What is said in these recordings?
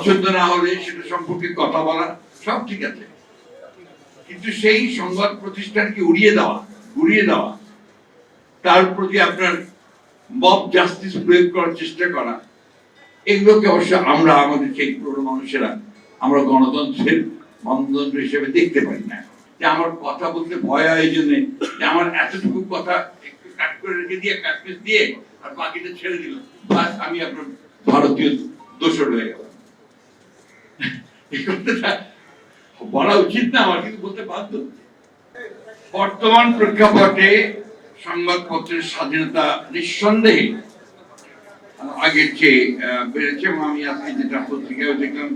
পছন্দ না হলে সেটা সম্পর্কে কথা বলা সব ঠিক আছে। কিন্তু সেই সংবাদ প্রতিষ্ঠানকে উড়িয়ে দেওয়া উড়িয়ে দেওয়া, তার প্রতি আপনার মব জাস্টিস প্রয়োগ করার চেষ্টা করা, এগুলোকে অবশ্য আমরা আমাদের সেই পুরনো মানুষেরা, আমরা গণতন্ত্রের মানদণ্ড হিসেবে দেখতে পারি না। যে আমার কথা বলতে ভয় হয় এই জন্যে যে আমার এতটুকু কথা একটু কাট করে রেখে দিয়ে কাটপিস দিয়ে আর বাকিটা ছেড়ে দিল। বাস আমি আপনার ভারতীয় দোষর হয়ে গেলাম। বলা উচিত না, আমার কিন্তু বলতে বাধ্য। বর্তমান প্রেক্ষাপটে সংবাদপত্রের স্বাধীনতা নিঃসন্দেহে আগের চেয়ে বেড়েছে এবং আমি আজকে যেটা পত্রিকায় দেখলাম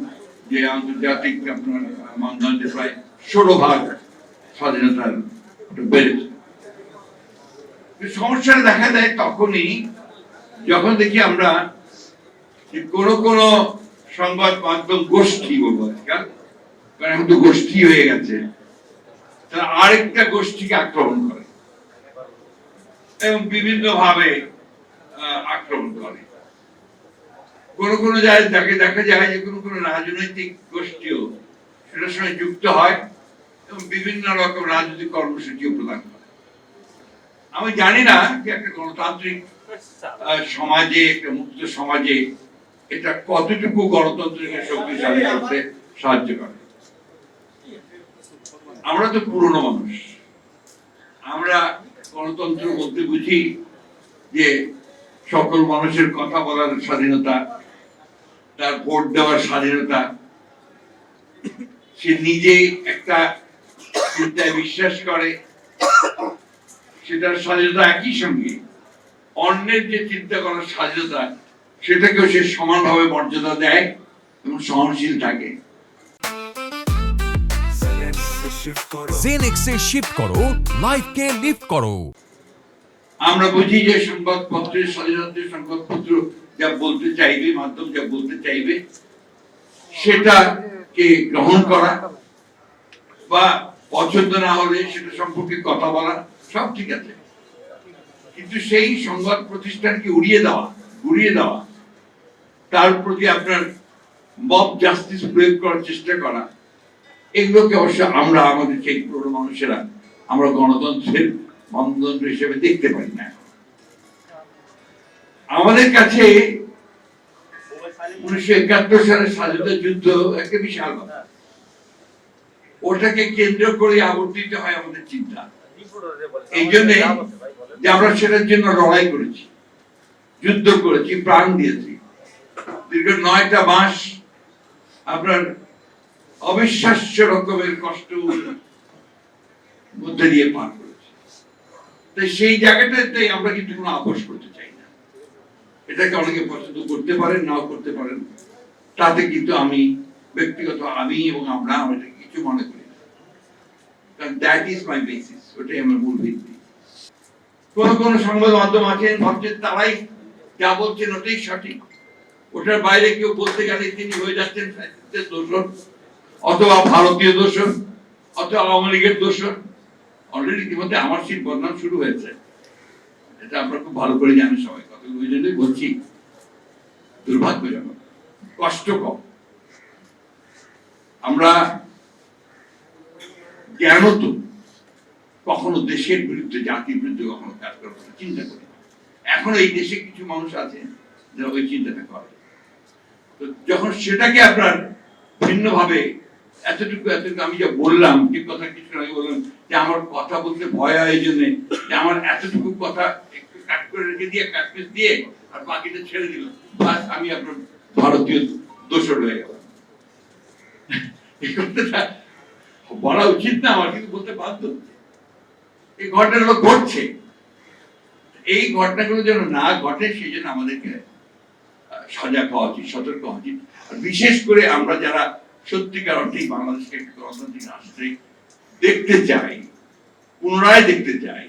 যে আন্তর্জাতিক আপনার মানদণ্ডে প্রায় ষোলো ভাগ স্বাধীনতার বেড়েছে। সমস্যা দেখা দেয় তখনই যখন দেখি আমরা কোনো কোন সংবাদ মাধ্যম গোষ্ঠী বলব আজকাল কারণ এখন তো গোষ্ঠী হয়ে গেছে। তারা আরেকটা গোষ্ঠীকে আক্রমণ করে এবং বিভিন্ন ভাবে আক্রমণ করে। কোন কোন জায়গায় তাকে দেখা যায় যে কোন কোন রাজনৈতিক গোষ্ঠীও সেটার সঙ্গে যুক্ত হয় এবং বিভিন্ন রকম রাজনৈতিক কর্মসূচিও প্রদান করে। আমি জানি না যে একটা গণতান্ত্রিক সমাজে, একটা মুক্ত সমাজে এটা কতটুকু গণতন্ত্রকে শক্তিশালী করতে সাহায্য করে? আমরা তো পুরনো মানুষ। আমরা গণতন্ত্র বলতে বুঝি যে সকল মানুষের কথা বলার স্বাধীনতা, তার ভোট দেওয়ার স্বাধীনতা। সে নিজে একটা চিন্তায় বিশ্বাস করে, সেটার স্বাধীনতা একই সঙ্গে। অন্যের যে চিন্তা করার স্বাধীনতা সেটাকেও সে সমানভাবে মর্যাদা দেয় এবং সহনশীল থাকে। জেনেক্সে শিফট করো লাইফকে লিফট করো। আমরা বুঝি যে সংবাদপত্রের সংবাদপত্র যা বলতে চাইবে মাধ্যম যা বলতে চাইবে সেটাকে গ্রহণ করা বা পছন্দ না হলে সেটা সম্পর্কে কথা বলা সব ঠিক আছে। কিন্তু সেই সংবাদ প্রতিষ্ঠানকে উড়িয়ে দেওয়া উড়িয়ে দেওয়া তার প্রতি আপনার মব জাস্টিস প্রয়োগ করার চেষ্টা করা, এগুলোকে অবশ্য আমরা আমাদের সেই পুরনো মানুষেরা আমরা গণতন্ত্রের মানদণ্ড হিসেবে দেখতে পারি না। আমাদের কাছে উনিশশো একাত্তর সালের স্বাধীনতা যুদ্ধ একটা বিশাল ব্যাপার। ওটাকে কেন্দ্র করে আবর্তিত হয় আমাদের চিন্তা। এই জন্যে আমরা সেটার জন্য লড়াই করেছি, যুদ্ধ করেছি, প্রাণ দিয়েছি। দীর্ঘ নয়টা মাস আপনার অবিশ্বাস্য রকমের কষ্ট মধ্যে দিয়ে পার করেছি। তাই সেই জায়গাটাতে আমরা কিন্তু কোনো আপোষ করতে চাই না। এটাকে অনেকে পছন্দ করতে পারেন, নাও করতে পারেন। তাতে কিন্তু আমি ব্যক্তিগত আমি এবং আমরা আমরা কিছু মনে করি না। কারণ দ্যাট ইজ মাই বেসিস ওটাই আমার মূল ভিত্তি। কোন কোন সংবাদ মাধ্যম আছেন, ভাবছেন তারাই যা বলছেন ওটাই সঠিক। ওটার বাইরে কেউ বলতে গেলে তিনি হয়ে যাচ্ছেন ফ্যাসিস্টের দোষর অথবা ভারতীয় দোষর অথবা আওয়ামী লীগের দোষর অলরেডি ইতিমধ্যে আমার সেই বদনাম শুরু হয়েছে। এটা আপনারা খুব ভালো করে জানেন সবাই, কথাগুলো ওই জন্যই বলছি। দুর্ভাগ্যজনক, কষ্টকর। আমরা জ্ঞানত, কখনো দেশের বিরুদ্ধে, জাতির বিরুদ্ধে কখনো কাজ করার চিন্তা করি এখন এই দেশে কিছু মানুষ আছে যারা ওই চিন্তাটা করে। যখন সেটাকে আপনার ভিন্নভাবে এতটুকু এতটুকু আমি যা বললাম যে কথা কিছু আগে বললাম যে আমার কথা বলতে ভয় হয় এই জন্যে যে আমার এতটুকু কথা একটু কাট করে রেখে দিয়ে কাটপিস দিয়ে আর বাকিটা ছেড়ে দিল বাস আমি আপনার ভারতীয় দোষর হয়ে গেলাম। এই কথাটা বলা উচিত না, আমার কিন্তু বলতে বাধ্য। এই ঘটনাগুলো ঘটছে। এই ঘটনাগুলো যেন না ঘটে, সেই জন্য আমাদেরকে সজাগ হওয়া উচিত, সতর্ক হওয়া উচিত। আর বিশেষ করে আমরা যারা সত্যিকার অর্থেই বাংলাদেশকে একটি গণতান্ত্রিক রাষ্ট্রে দেখতে চাই, পুনরায় দেখতে চাই,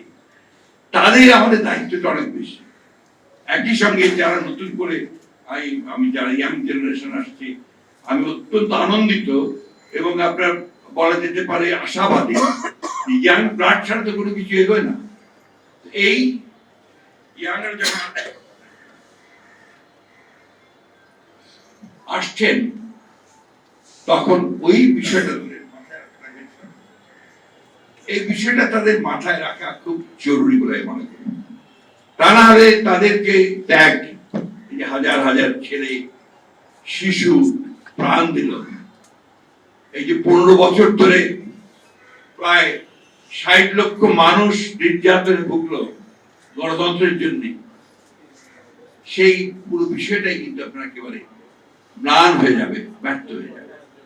তাদের আমাদের দায়িত্বটা অনেক বেশি। একই সঙ্গে যারা নতুন করে আমি যারা ইয়াং জেনারেশন আসছে, আমি অত্যন্ত আনন্দিত এবং আপনার বলা যেতে পারে আশাবাদী ইয়াং ব্লাড ছাড়া তো কোনো কিছু এগোয় না। এই ইয়াংরা যখন আসছেন, তখন ওই বিষয়টা এই বিষয়টা তাদের মাথায় রাখা খুব জরুরি বলে মনে করি। তা না হলে তাদেরকে ত্যাগ হাজার হাজার ছেলে, শিশু, প্রাণ দিল। এই যে পনেরো বছর ধরে প্রায় ষাট লক্ষ মানুষ নির্যাতনে ভুগলো গণতন্ত্রের জন্য। সেই পুরো বিষয়টাই কিন্তু আপনার একেবারে ম্লান হয়ে যাবে ব্যর্থ হয়ে যাবে।